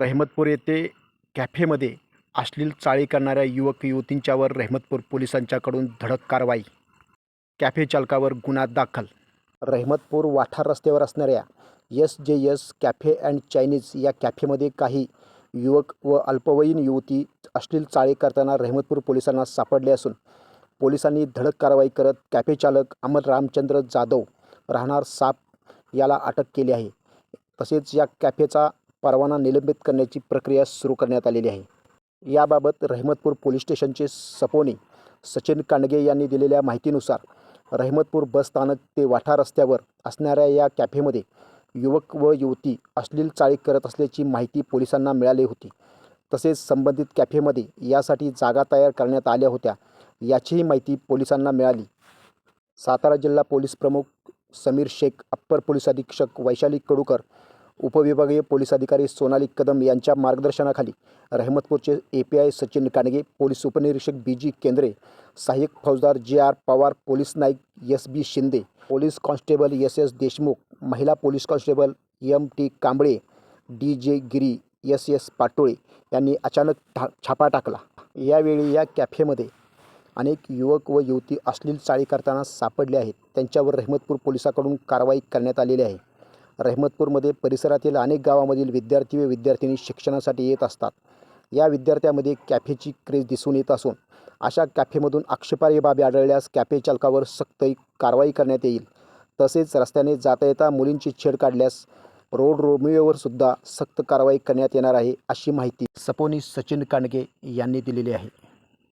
रहमतपूर येथे कॅफेमध्ये अश्लील चाळी करणाऱ्या युवक युवतींच्यावर रहमतपूर पोलिसांच्याकडून धडक कारवाई. कॅफे चालकावर गुन्हा दाखल. रहमतपूर वाठार रस्त्यावर असणाऱ्या एस जे एस कॅफे अँड चायनीज या कॅफेमध्ये काही युवक व अल्पवयीन युवती अश्लील चाळी करताना रहमतपूर पोलिसांना सापडले असून पोलिसांनी धडक कारवाई करत कॅफे चालक अमर रामचंद्र जाधव राहणार साप याला अटक केली आहे. तसेच या कॅफेचा परवाना निलंबित करण्याची प्रक्रिया सुरू करण्यात आलेली आहे. याबाबत रहमतपूर पोलीस स्टेशनचे सपोनी सचिन कांडगे यांनी दिलेल्या माहितीनुसार रहमतपूर बस स्थानक ते वाठा रस्त्यावर असणाऱ्या या कॅफेमध्ये युवक व युवती अश्लील चाळी करत असल्याची माहिती पोलिसांना मिळाली होती. तसेच संबंधित कॅफेमध्ये यासाठी जागा तयार करण्यात आल्या होत्या याचीही माहिती पोलिसांना मिळाली. सातारा जिल्हा पोलीस प्रमुख समीर शेख अप्पर पोलीस अधीक्षक वैशाली कडूकर उपविभागीय पोलीस अधिकारी सोनाली कदम यांच्या मार्गदर्शनाखाली रहमतपूरचे A P I Sachin Kanage police उपनिरीक्षक बी जी केंद्रे सहाय्यक फौजदार J R Pawar police Naik S B Shinde police constable S S Deshmukh महिला police constable M T Kamble D J Giri S S Patole यांनी अचानक ठा छापा टाकला. यावेळी या कॅफेमध्ये अनेक युवक व युवती अश्लील चाळी करताना सापडले आहेत. त्यांच्यावर रहमतपूर पोलिसाकडून कारवाई करण्यात आलेली आहे. रहमतपूरमध्ये परिसरातील अनेक गावामधील विद्यार्थी व विद्यार्थिनी शिक्षणासाठी येत असतात. या विद्यार्थ्यामध्ये कॅफेची क्रेज दिसून येत असून अशा कॅफेमधून आक्षेपार्ह बाबी आढळल्यास कॅफे चालकावर सक्त कारवाई करण्यात येईल. तसेच रस्त्याने जाता येता मुलींची छेड काढल्यास रोड रोमिओवर सुद्धा सक्त कारवाई करण्यात येणार आहे अशी माहिती सपोनी सचिन कांडगे यांनी दिलेली आहे.